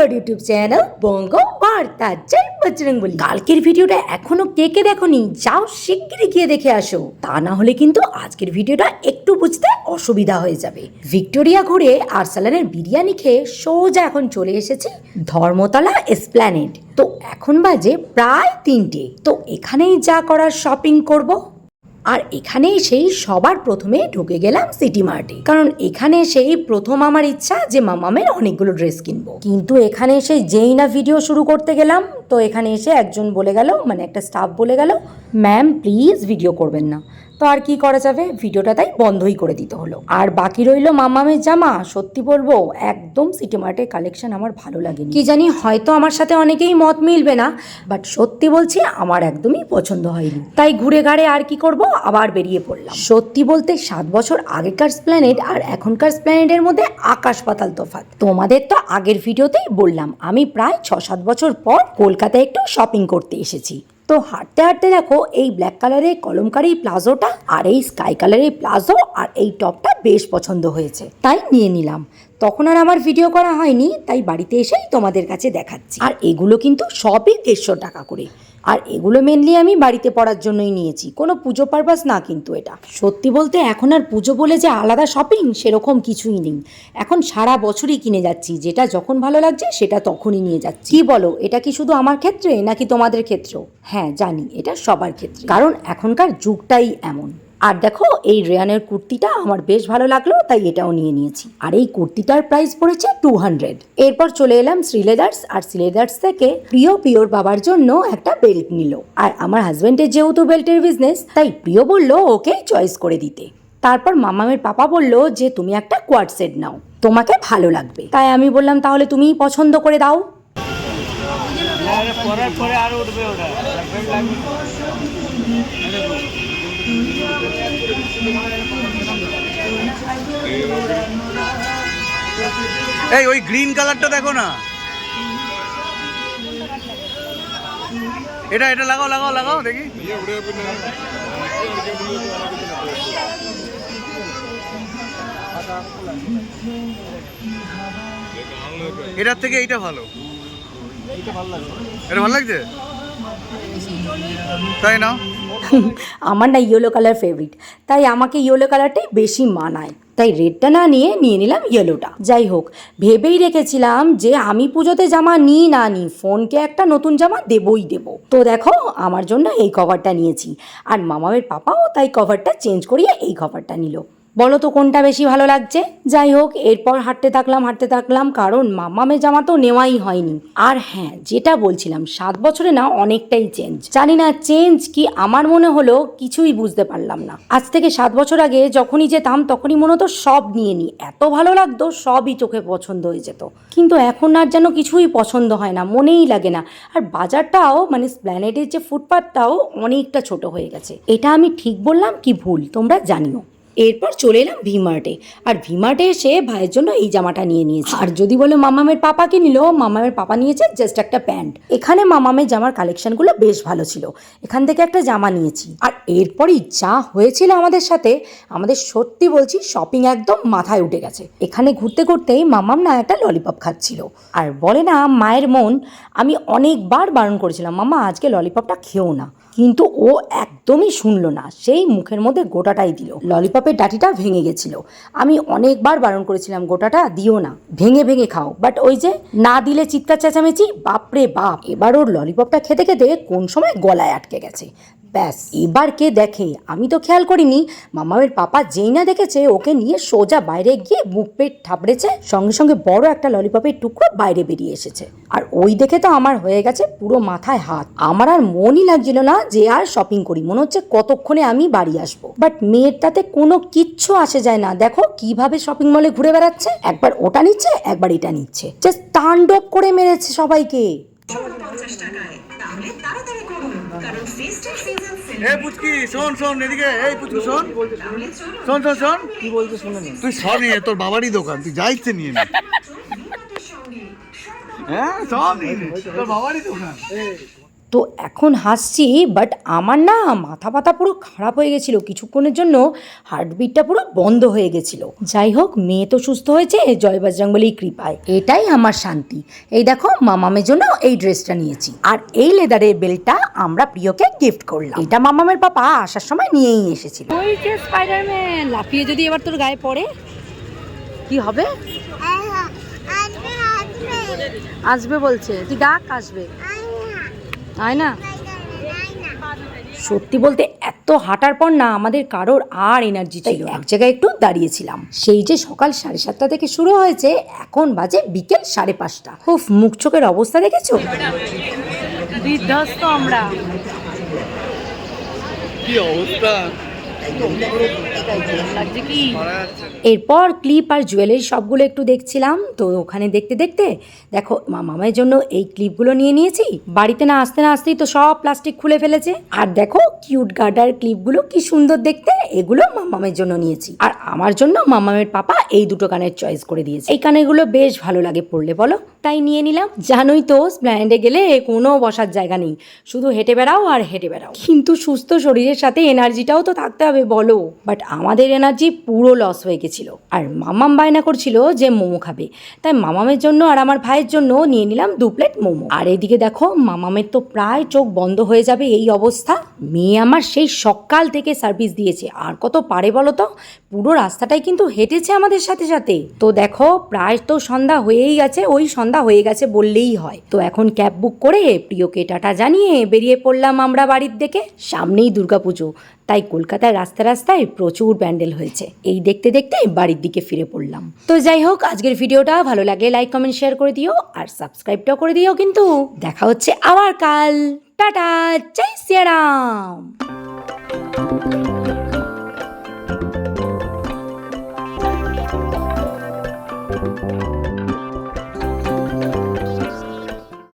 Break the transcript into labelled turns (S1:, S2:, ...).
S1: Our YouTube channel বঙ্গ বার্তা জয় বজরং বলি কালকের ভিডিওটা এখনও কে কে দেখোনি, যাও শিগগিরই গিয়ে দেখে আসো। তা না হলে কিন্তু আজকের ভিডিওটা একটু বুঝতে অসুবিধা হয়ে যাবে। ভিক্টোরিয়া ঘুরে আরসালানের বিরিয়ানি খেয়ে সোজা এখন চলে এসেছি ধর্মতলা এসপ্ল্যানেড তো এখন বাজে প্রায় তিনটে। তো এখানেই যা করার শপিং করব। আর এখানে সেই সবার প্রথমে ঢুকে গেলাম সিটি মার্টে। কারণ এখানে সেই প্রথম আমার ইচ্ছা যে মামামের অনেকগুলো ড্রেস কিনবো। কিন্তু এখানে এসে যেই না ভিডিও শুরু করতে গেলাম, তো এখানে এসে একজন বলে গেল মানে একটা স্টাফ বলে গেল, ম্যাম, প্লিজ ভিডিও করবেন না। তো আর কি করা যাবে? ভিডিওটা তাই বন্ধই করে দিতে হলো। আর বাকি রইল মামামের জামা। সত্যি বলব, একদম সিটি মার্টের কালেকশন আমার ভালো লাগেনি। কি জানি, হয়তো আমার সাথে অনেকেই মত মিলবে না বাট সত্যি বলছি, আমার একদমই পছন্দ হয়নি। তাই ঘুরে ঘাড়ে আর কি করব? আবার বেরিয়ে পড়লাম। সত্যি বলতে, সাত বছর আগেকার স্প্ল্যানেড আর এখনকার স্প্ল্যানেডের মধ্যে আকাশ পাতাল তফাৎ। তোমাদের তো আগের ভিডিওতেই বললাম, আমি প্রায় ছ সাত বছর পর কলকাতায় একটু শপিং করতে এসেছি। তো হাঁটতে হাঁটতে দেখো এই ব্ল্যাক কালারের কলমকারী প্লাজোটা আর এই স্কাই কালারের প্লাজো আর এই টপটা বেশ পছন্দ হয়েছে। তাই নিয়ে নিলাম। তখন আর আমার ভিডিও করা হয়নি, তাই বাড়িতে এসেই তোমাদের কাছে দেখাচ্ছি। আর এগুলো কিন্তু সবই দেড়শো টাকা করে। আর এগুলো মেনলি আমি বাড়িতে পড়ার জন্যই নিয়েছি। কোনো পুজো পারপাস না কিন্তু এটা। সত্যি বলতে এখন আর পুজো বলে যে আলাদা শপিং সেরকম কিছুই নেই। এখন সারা বছরই কিনে যাচ্ছি। যেটা যখন ভালো লাগছে সেটা তখনই নিয়ে যাচ্ছি। কি বলো, এটা কি শুধু আমার ক্ষেত্রে নাকি তোমাদের ক্ষেত্রেও? হ্যাঁ জানি, এটা সবার ক্ষেত্রে। কারণ এখনকার যুগটাই এমন। আর দেখো, এই রেয়ানের কুর্তিটা আমার বেশ ভালো লাগল, তাই এটাও নিয়ে নিয়েছি। আর এই কুর্তিটার প্রাইস পড়েছে টু হান্ড্রেড এরপর চলে এলাম শ্রীলেদার্স আর শ্রীলেদার্স থেকে প্রিয় প্রিয়র বাবার জন্য একটা বেল্ট নিল। আর আমার হাজবেন্ডের যেহেতু বেল্টের বিজনেস তাই প্রিয় বলল ওকে চয়েস করে দিতে। তারপর মামামের পাপা বলল যে, তুমি একটা কোয়াড সেট নাও, তোমাকে ভালো লাগবে। তাই আমি বললাম, তাহলে তুমিই পছন্দ করে দাও।
S2: আরে পরে আর উঠবে ওটা।
S3: এই, ওই গ্রিন কালারটা দেখো না। এটা এটা লাগাও লাগাও লাগাও, দেখি। এটার থেকে এইটা ভালো। এটা ভালো লাগছে? তাই না?
S1: আমার না ইয়েলো কালার ফেভারিট তাই আমাকে ইয়েলো কালারটাই বেশি মানায়। তাই রেডটা না নিয়ে নিয়ে নিলাম ইয়েলোটা যাই হোক, ভেবেই রেখেছিলাম যে আমি পুজোতে জামা নিই না নিই, ফোনকে একটা নতুন জামা দেবই দেব। তো দেখো, আমার জন্য এই কভারটা নিয়েছি। আর মামামের পাপাও তাই কভারটা চেঞ্জ করিয়ে এই কভারটা নিল। বলো তো কোনটা বেশি ভালো লাগছে? যাই হোক, এরপর হাঁটতে থাকলাম হাঁটতে থাকলাম, কারণ মামামের জামা তো নেওয়াই হয়নি। আর হ্যাঁ যেটা বলছিলাম, সাত বছরে না অনেকটাই চেঞ্জ জানি না চেঞ্জ কি আমার মনে হলো কিছুই বুঝতে পারলাম না। আজ থেকে সাত বছর আগে যখনই যেতাম, তখনই মনে হতো সব নিয়ে নিই এত ভালো লাগতো, সবই চোখে পছন্দ হয়ে যেত। কিন্তু এখন আর যেন কিছুই পছন্দ হয় না, মনেই লাগে না। আর বাজারটাও মানে স্প্ল্যানেটের যে ফুটপাথটাও অনেকটা ছোট হয়ে গেছে। এটা আমি ঠিক বললাম কি ভুল? তোমরা জানিও। এরপর চলে এলাম ভিমার্টে। আর ভিমার্টে এসে ভাইয়ের জন্য এই জামাটা নিয়ে নিয়েছি। আর যদি বলো মামামের পাপাকে নিল, মামামের পাপা নিয়েছে জাস্ট একটা প্যান্ট। এখানে মামামের জামার কালেকশনগুলো বেশ ভালো ছিল। এখান থেকে একটা জামা নিয়েছি। আর এরপরই যা হয়েছিল আমাদের সাথে, আমাদের সত্যি বলছি শপিং একদম মাথায় উঠে গেছে। এখানে ঘুরতে ঘুরতেই মামাম না একটা ললিপপ খাচ্ছিল। আর বলে না, মায়ের মন, আমি অনেকবার বারণ করেছিলাম, মামা, আজকে ললিপপটা খেও না। কিন্তু ও একদমই শুনল না। সেই মুখের মধ্যে গোটাটাই দিল। ললিপপের ডাটিটা ভেঙে গেছিল। আমি অনেকবার বারণ করেছিলাম, গোটাটা দিও না, ভেঙে ভেঙে খাও। বাট ওই যে না দিলে চিৎকার চেঁচামেচি, বাপরে বাপ! এবার ওর ললিপপটা খেতে খেতে কোন সময় গলায় আটকে গেছে। ব্যাস, এবার কে দেখে? আমি তো খেয়াল করিনি, মামামের পাপা যেই না দেখেছে, ওকে নিয়ে সোজা বাইরে গিয়ে বুক পেট ঠাবড়েছে সঙ্গে সঙ্গে বড় একটা ললিপপের টুকরো বাইরে বেরিয়ে এসেছে। আর ওই দেখে তো আমার হয়ে গেছে পুরো মাথায় হাত। আমার আর মনই লাগছিল না যে আর শপিং করি, মনে হচ্ছে কতক্ষণে আমি বাড়ি আসব। বাট মেয়েরটাতে কোনো কিচ্ছু আসে যায় না। দেখো কীভাবে শপিং মলে ঘুরে বেড়াচ্ছে। একবার ওটা নিচ্ছে, একবার এটা নিচ্ছে। তাণ্ডব করে মেরেছে সবাইকে।
S4: পঞ্চাশ টাকায় তাহলে তাড়াতাড়ি করুন কারণ ফেস্টিভ সিজন
S3: এই পুচকি শোন শোন এদিকে এই পুচকি শোন। শোন শোন শোন।
S2: কি বলতে শুনে নি।
S3: তুই সব নিয়ে তোর বাবারই দোকান তুই যা ইচ্ছে নিয়ে নে। হ্যাঁ সব নিয়ে তোর বাবারই দোকান।
S1: তো এখন হাসছি বাট আমার না মাথা পাতা পুরো খারাপ হয়ে গেছিল। কিছুক্ষণের জন্য হার্টবিটটা পুরো বন্ধ হয়ে গেছিল। যাই হোক মেয়ে তো সুস্থ হয়েছে জয় বজরংবলীর কৃপায়। এটাই আমার শান্তি। এই দেখো মামামের জন্য এই ড্রেসটা নিয়েছি। আর এই লেদারের বেল্টটা আমরা প্রিয়কে গিফট করলাম। এটা মামামের পাপা আসার সময় নিয়েই এসেছিল। ওই যে স্পাইডারম্যান লাফিয়ে যদি এবার তোর গায়ে পড়ে। কি হবে? আসবে বলছে। তুই ডাক আসবে। আয় না? সত্যি বলতে এত হাঁটার পর না আমাদের কারোর আর এনার্জি ছিল এক জায়গায় একটু দাঁড়িয়েছিলাম। সেই যে সকাল সাড়ে সাতটা থেকে শুরু হয়েছে এখন বাজে বিকেল সাড়ে পাঁচটা। খুব মুখ চোখের অবস্থা দেখেছ? বিধ্বস্ত আমরা।
S3: কি অবস্থা?
S1: এরপর ক্লিপ আর জুয়েলারি সবগুলো একটু দেখছিলাম। তো ওখানে দেখতে দেখতে দেখো, মা জন্য এই ক্লিপগুলো নিয়ে নিয়েছি। বাড়িতে না আসতে না আসতেই তো সব প্লাস্টিক খুলে ফেলেছে। আর দেখো, কিউট গার্ডার ক্লিপগুলো কি সুন্দর দেখতে, এগুলো মামামের জন্য নিয়েছি। আর আমার জন্য মামামের পাপা এই দুটো কানের চয়েস করে দিয়েছে। এই কানেরগুলো বেশ ভালো লাগে পড়লে বলো? তাই নিয়ে নিলাম। জানোই তো ব্র্যান্ডে গেলে কোনো বসার জায়গা নেই। শুধু হেঁটে বেড়াও আর হেঁটে বেড়াও। কিন্তু সুস্থ শরীরের সাথে এনার্জিটাও তো থাকতে হবে বলো বাট আমাদের এনার্জি পুরো লস হয়ে গেছিল। আর মামাম বায়না করছিল যে মোমো খাবে। তাই মামামের জন্য আর আমার ভাইয়ের জন্য নিয়ে নিলাম দু প্লেট মোমো। আর এদিকে দেখো, মামামের তো প্রায় চোখ বন্ধ হয়ে যাবে এই অবস্থা। মেয়ে আমার সেই সকাল থেকে সার্ভিস দিয়েছে। আর কত পারে বলো তো? পুরো রাস্তাটাই কিন্তু হেঁটেছে আমাদের সাথে সাথে। তো দেখো, প্রায় তো সন্ধ্যা হয়েই গেছে, ওই সন্ধ্যা হয়ে গেছে বললেই হয়। তো এখন ক্যাব বুক করে প্রিয়কে টাটা জানিয়ে বেরিয়ে পড়লাম আমরা বাড়ির দিকে, সামনেই দুর্গাপুজো। তাই কলকাতার রাস্তা রাস্তায় প্রচুর ব্যান্ডেল হয়েছে। এই দেখতে দেখতে বাড়ির দিকে ফিরে পড়লাম। তো যাই হোক, আজকের ভিডিওটা ভালো লাগে লাইক কমেন্ট শেয়ার করে দিও আর সাবস্ক্রাইবটাও করে দিও কিন্তু। দেখা হচ্ছে আবার কাল। Ta ta, Jai Siyaram.